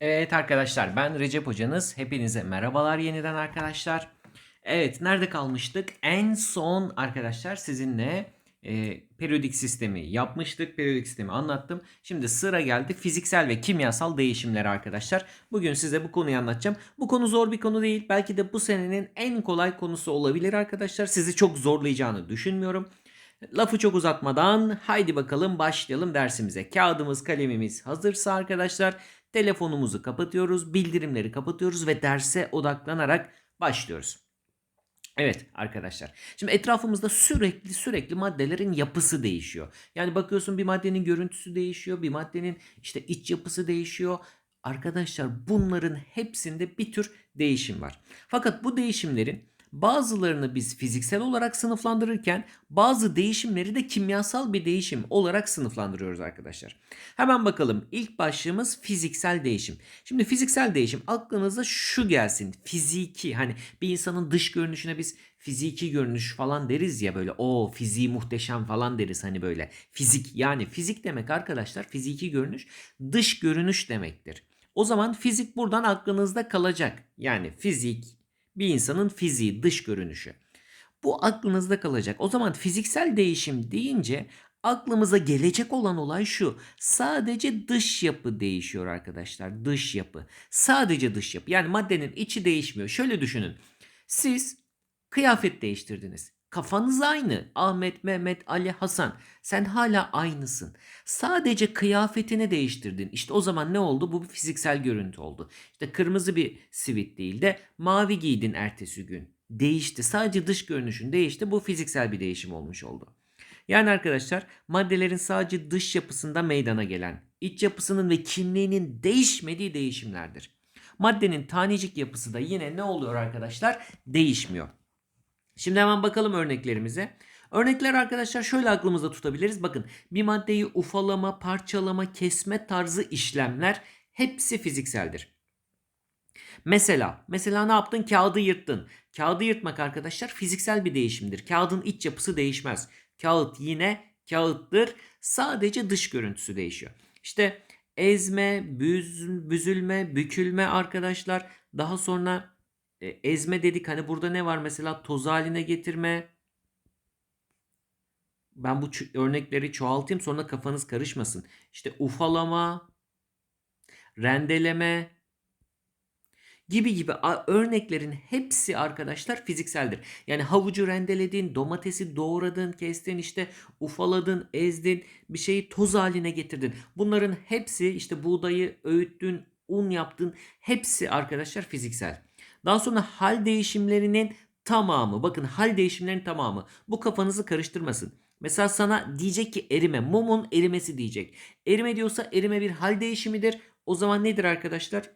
Evet arkadaşlar ben Recep hocanız. Hepinize merhabalar yeniden arkadaşlar. Evet nerede kalmıştık? En son arkadaşlar sizinle e, periyodik sistemi yapmıştık. Periyodik sistemi anlattım. Şimdi sıra geldi fiziksel ve kimyasal değişimler arkadaşlar. Bugün size bu konuyu anlatacağım. Bu konu zor bir konu değil. Belki de bu senenin en kolay konusu olabilir arkadaşlar. Sizi çok zorlayacağını düşünmüyorum. Lafı çok uzatmadan haydi bakalım başlayalım dersimize. Kağıdımız kalemimiz hazırsa arkadaşlar telefonumuzu kapatıyoruz, bildirimleri kapatıyoruz ve derse odaklanarak başlıyoruz. Evet arkadaşlar. Şimdi etrafımızda sürekli sürekli maddelerin yapısı değişiyor. Yani bakıyorsun bir maddenin görüntüsü değişiyor, bir maddenin işte iç yapısı değişiyor. Arkadaşlar bunların hepsinde bir tür değişim var. Fakat bu değişimlerin bazılarını biz fiziksel olarak sınıflandırırken bazı değişimleri de kimyasal bir değişim olarak sınıflandırıyoruz arkadaşlar. Hemen bakalım. İlk başlığımız fiziksel değişim. Şimdi fiziksel değişim aklınıza şu gelsin. Fiziki hani bir insanın dış görünüşüne biz fiziki görünüş falan deriz ya böyle o fiziği muhteşem falan deriz hani böyle. Fizik yani fizik demek arkadaşlar fiziki görünüş dış görünüş demektir. O zaman fizik buradan aklınızda kalacak. Yani fizik bir insanın fiziği, dış görünüşü. Bu aklınızda kalacak. O zaman fiziksel değişim deyince aklımıza gelecek olan olay şu. Sadece dış yapı değişiyor arkadaşlar. Dış yapı. Sadece dış yapı. Yani maddenin içi değişmiyor. Şöyle düşünün. Siz kıyafet değiştirdiniz. Kafanız aynı. Ahmet, Mehmet, Ali, Hasan. Sen hala aynısın. Sadece kıyafetini değiştirdin. İşte o zaman ne oldu? Bu bir fiziksel görüntü oldu. İşte kırmızı bir sivit değil de mavi giydin ertesi gün. Değişti. Sadece dış görünüşün değişti. Bu fiziksel bir değişim olmuş oldu. Yani arkadaşlar maddelerin sadece dış yapısında meydana gelen, iç yapısının ve kimliğinin değişmediği değişimlerdir. Maddenin tanecik yapısı da yine ne oluyor arkadaşlar? Değişmiyor. Şimdi hemen bakalım örneklerimize. Örnekler arkadaşlar şöyle aklımızda tutabiliriz. Bakın bir maddeyi ufalama, parçalama, kesme tarzı işlemler hepsi fizikseldir. Mesela, mesela ne yaptın? Kağıdı yırttın. Kağıdı yırtmak arkadaşlar fiziksel bir değişimdir. Kağıdın iç yapısı değişmez. Kağıt yine kağıttır. Sadece dış görüntüsü değişiyor. İşte ezme, büz, büzülme, bükülme arkadaşlar. Daha sonra e, ezme dedik. Hani burada ne var mesela toz haline getirme. Ben bu örnekleri çoğaltayım sonra kafanız karışmasın. İşte ufalama, rendeleme gibi gibi örneklerin hepsi arkadaşlar fizikseldir. Yani havucu rendeledin, domatesi doğradın, kestin, işte ufaladın, ezdin, bir şeyi toz haline getirdin. Bunların hepsi işte buğdayı öğüttün, un yaptın. Hepsi arkadaşlar fiziksel. Daha sonra hal değişimlerinin tamamı. Bakın hal değişimlerinin tamamı. Bu kafanızı karıştırmasın. Mesela sana diyecek ki erime. Mumun erimesi diyecek. Erime diyorsa erime bir hal değişimidir. O zaman nedir arkadaşlar?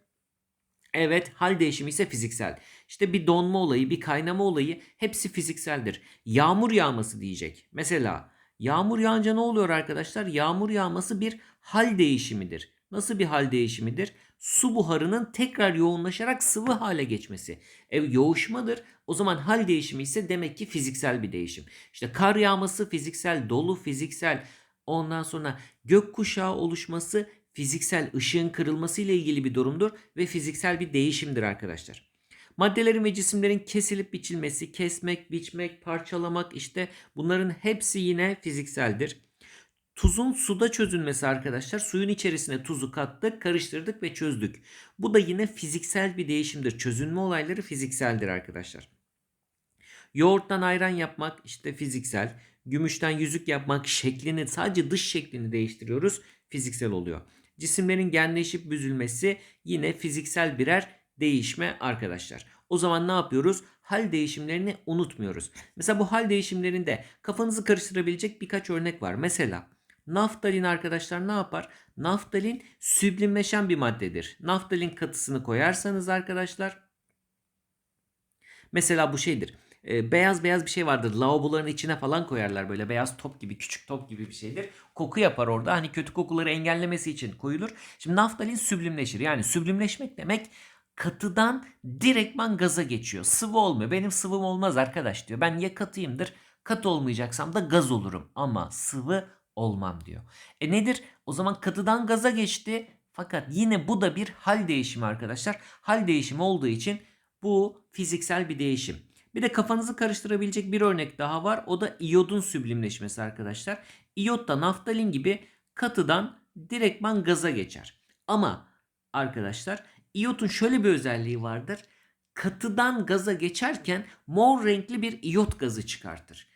Evet hal değişimi ise fiziksel. İşte bir donma olayı, bir kaynama olayı hepsi fizikseldir. Yağmur yağması diyecek. Mesela yağmur yağınca ne oluyor arkadaşlar? Yağmur yağması bir hal değişimidir. Nasıl bir hal değişimidir? Su buharının tekrar yoğunlaşarak sıvı hale geçmesi. E, yoğuşmadır. O zaman hal değişimi ise demek ki fiziksel bir değişim. İşte kar yağması fiziksel, dolu fiziksel. Ondan sonra gökkuşağı oluşması fiziksel ışığın kırılması ile ilgili bir durumdur ve fiziksel bir değişimdir arkadaşlar. Maddelerin ve cisimlerin kesilip biçilmesi, kesmek, biçmek, parçalamak işte bunların hepsi yine fizikseldir. Tuzun suda çözülmesi arkadaşlar. Suyun içerisine tuzu kattık, karıştırdık ve çözdük. Bu da yine fiziksel bir değişimdir. Çözünme olayları fizikseldir arkadaşlar. Yoğurttan ayran yapmak işte fiziksel. Gümüşten yüzük yapmak şeklini sadece dış şeklini değiştiriyoruz. Fiziksel oluyor. Cisimlerin genleşip büzülmesi yine fiziksel birer değişme arkadaşlar. O zaman ne yapıyoruz? Hal değişimlerini unutmuyoruz. Mesela bu hal değişimlerinde kafanızı karıştırabilecek birkaç örnek var. Mesela Naftalin arkadaşlar ne yapar? Naftalin süblimleşen bir maddedir. Naftalin katısını koyarsanız arkadaşlar mesela bu şeydir. E, beyaz beyaz bir şey vardır. Lavaboların içine falan koyarlar böyle beyaz top gibi küçük top gibi bir şeydir. Koku yapar orada. Hani kötü kokuları engellemesi için koyulur. Şimdi naftalin süblimleşir. Yani süblimleşmek demek katıdan direktman gaza geçiyor. Sıvı olmuyor. Benim sıvım olmaz arkadaş diyor. Ben ya katıyımdır. Katı olmayacaksam da gaz olurum. Ama sıvı olmam diyor. E nedir? O zaman katıdan gaza geçti. Fakat yine bu da bir hal değişimi arkadaşlar. Hal değişimi olduğu için bu fiziksel bir değişim. Bir de kafanızı karıştırabilecek bir örnek daha var. O da iyodun süblimleşmesi arkadaşlar. İyot da naftalin gibi katıdan direktman gaza geçer. Ama arkadaşlar iyotun şöyle bir özelliği vardır. Katıdan gaza geçerken mor renkli bir iyot gazı çıkartır.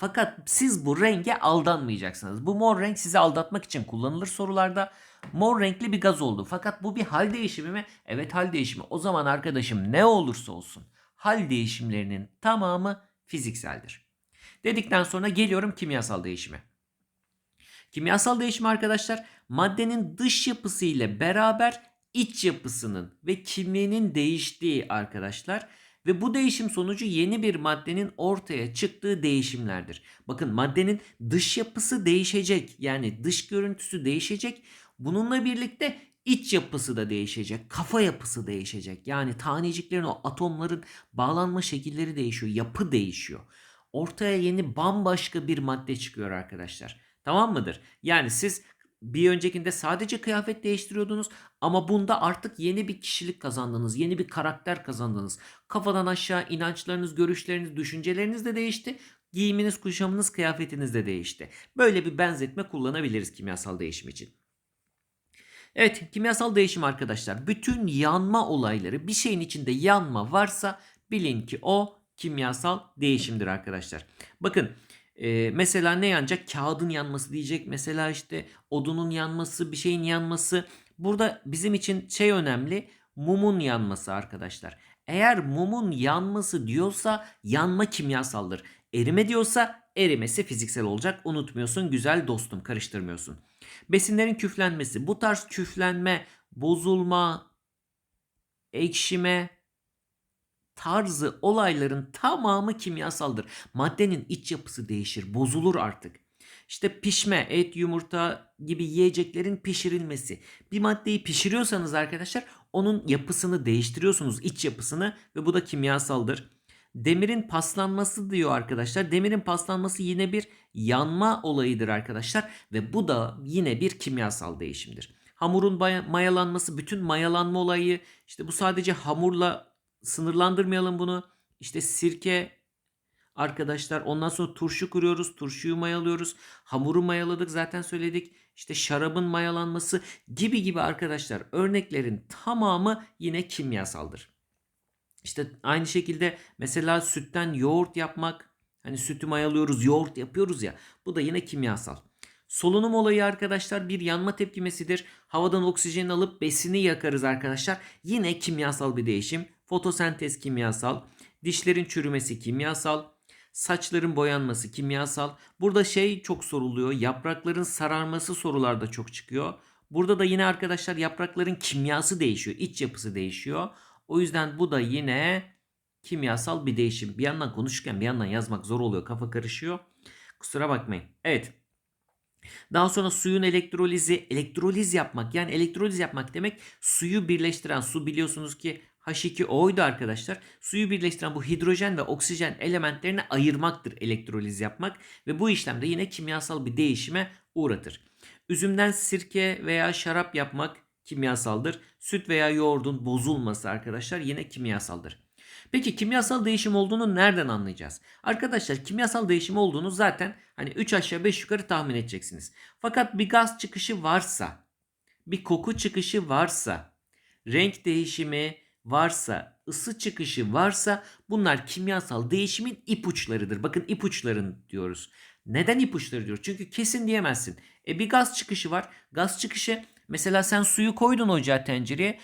Fakat siz bu renge aldanmayacaksınız. Bu mor renk sizi aldatmak için kullanılır sorularda. Mor renkli bir gaz oldu. Fakat bu bir hal değişimi mi? Evet hal değişimi. O zaman arkadaşım ne olursa olsun hal değişimlerinin tamamı fizikseldir. Dedikten sonra geliyorum kimyasal değişime. Kimyasal değişim arkadaşlar maddenin dış yapısı ile beraber iç yapısının ve kimliğinin değiştiği arkadaşlar ve bu değişim sonucu yeni bir maddenin ortaya çıktığı değişimlerdir. Bakın maddenin dış yapısı değişecek yani dış görüntüsü değişecek. Bununla birlikte iç yapısı da değişecek, kafa yapısı değişecek. Yani taneciklerin o atomların bağlanma şekilleri değişiyor, yapı değişiyor. Ortaya yeni bambaşka bir madde çıkıyor arkadaşlar. Tamam mıdır? Yani siz bir öncekinde sadece kıyafet değiştiriyordunuz ama bunda artık yeni bir kişilik kazandınız, yeni bir karakter kazandınız. Kafadan aşağı inançlarınız, görüşleriniz, düşünceleriniz de değişti. Giyiminiz, kuşamınız, kıyafetiniz de değişti. Böyle bir benzetme kullanabiliriz kimyasal değişim için. Evet kimyasal değişim arkadaşlar. Bütün yanma olayları bir şeyin içinde yanma varsa bilin ki o kimyasal değişimdir arkadaşlar. Bakın e, mesela ne yanacak? Kağıdın yanması diyecek. Mesela işte odunun yanması, bir şeyin yanması. Burada bizim için şey önemli. Mumun yanması arkadaşlar. Eğer mumun yanması diyorsa yanma kimyasaldır. Erime diyorsa erimesi fiziksel olacak. Unutmuyorsun güzel dostum karıştırmıyorsun. Besinlerin küflenmesi. Bu tarz küflenme, bozulma, ekşime tarzı olayların tamamı kimyasaldır. Maddenin iç yapısı değişir, bozulur artık. İşte pişme, et, yumurta gibi yiyeceklerin pişirilmesi. Bir maddeyi pişiriyorsanız arkadaşlar onun yapısını değiştiriyorsunuz, iç yapısını ve bu da kimyasaldır. Demirin paslanması diyor arkadaşlar. Demirin paslanması yine bir yanma olayıdır arkadaşlar ve bu da yine bir kimyasal değişimdir. Hamurun mayalanması bütün mayalanma olayı işte bu sadece hamurla sınırlandırmayalım bunu. İşte sirke arkadaşlar ondan sonra turşu kuruyoruz. Turşuyu mayalıyoruz. Hamuru mayaladık zaten söyledik. İşte şarabın mayalanması gibi gibi arkadaşlar örneklerin tamamı yine kimyasaldır. İşte aynı şekilde mesela sütten yoğurt yapmak. Hani sütü mayalıyoruz, yoğurt yapıyoruz ya. Bu da yine kimyasal. Solunum olayı arkadaşlar bir yanma tepkimesidir. Havadan oksijen alıp besini yakarız arkadaşlar. Yine kimyasal bir değişim. Fotosentez kimyasal. Dişlerin çürümesi kimyasal. Saçların boyanması kimyasal. Burada şey çok soruluyor. Yaprakların sararması sorularda çok çıkıyor. Burada da yine arkadaşlar yaprakların kimyası değişiyor. iç yapısı değişiyor. O yüzden bu da yine kimyasal bir değişim. Bir yandan konuşurken bir yandan yazmak zor oluyor. Kafa karışıyor. Kusura bakmayın. Evet. Daha sonra suyun elektrolizi, elektroliz yapmak. Yani elektroliz yapmak demek suyu birleştiren su biliyorsunuz ki H2O'ydu arkadaşlar. Suyu birleştiren bu hidrojen ve oksijen elementlerini ayırmaktır elektroliz yapmak ve bu işlemde yine kimyasal bir değişime uğratır. Üzümden sirke veya şarap yapmak kimyasaldır. Süt veya yoğurdun bozulması arkadaşlar yine kimyasaldır. Peki kimyasal değişim olduğunu nereden anlayacağız? Arkadaşlar kimyasal değişim olduğunu zaten hani 3 aşağı 5 yukarı tahmin edeceksiniz. Fakat bir gaz çıkışı varsa, bir koku çıkışı varsa, renk değişimi varsa, ısı çıkışı varsa bunlar kimyasal değişimin ipuçlarıdır. Bakın ipuçların diyoruz. Neden ipuçları diyoruz? Çünkü kesin diyemezsin. E bir gaz çıkışı var. Gaz çıkışı Mesela sen suyu koydun ocağa tencereye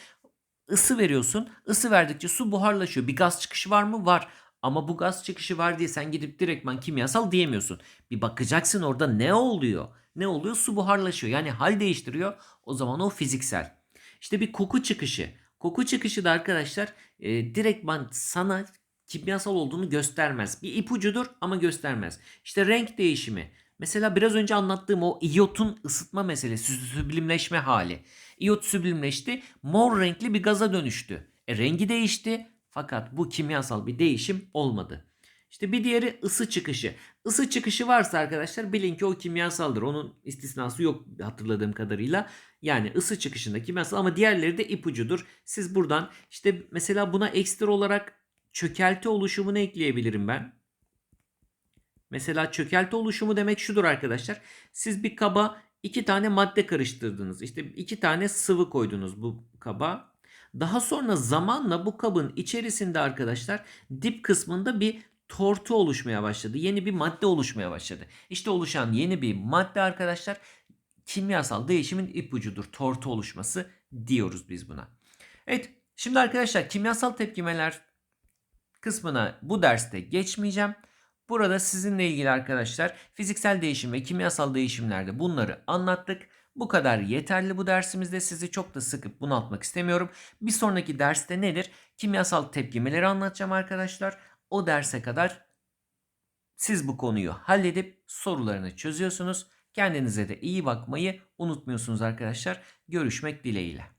ısı veriyorsun. Isı verdikçe su buharlaşıyor. Bir gaz çıkışı var mı? Var. Ama bu gaz çıkışı var diye sen gidip direktman kimyasal diyemiyorsun. Bir bakacaksın orada ne oluyor? Ne oluyor? Su buharlaşıyor. Yani hal değiştiriyor. O zaman o fiziksel. İşte bir koku çıkışı. Koku çıkışı da arkadaşlar e, direktman sana kimyasal olduğunu göstermez. Bir ipucudur ama göstermez. İşte renk değişimi. Mesela biraz önce anlattığım o iyotun ısıtma meselesi, süblimleşme hali. İyot süblimleşti, mor renkli bir gaza dönüştü. E rengi değişti fakat bu kimyasal bir değişim olmadı. İşte bir diğeri ısı çıkışı. Isı çıkışı varsa arkadaşlar bilin ki o kimyasaldır. Onun istisnası yok hatırladığım kadarıyla. Yani ısı çıkışında kimyasal ama diğerleri de ipucudur. Siz buradan işte mesela buna ekstra olarak çökelti oluşumunu ekleyebilirim ben. Mesela çökelti oluşumu demek şudur arkadaşlar. Siz bir kaba iki tane madde karıştırdınız. İşte iki tane sıvı koydunuz bu kaba. Daha sonra zamanla bu kabın içerisinde arkadaşlar dip kısmında bir tortu oluşmaya başladı. Yeni bir madde oluşmaya başladı. İşte oluşan yeni bir madde arkadaşlar kimyasal değişimin ipucudur. Tortu oluşması diyoruz biz buna. Evet şimdi arkadaşlar kimyasal tepkimeler kısmına bu derste geçmeyeceğim. Burada sizinle ilgili arkadaşlar fiziksel değişim ve kimyasal değişimlerde bunları anlattık. Bu kadar yeterli bu dersimizde sizi çok da sıkıp bunaltmak istemiyorum. Bir sonraki derste nedir? Kimyasal tepkimeleri anlatacağım arkadaşlar. O derse kadar siz bu konuyu halledip sorularını çözüyorsunuz. Kendinize de iyi bakmayı unutmuyorsunuz arkadaşlar. Görüşmek dileğiyle.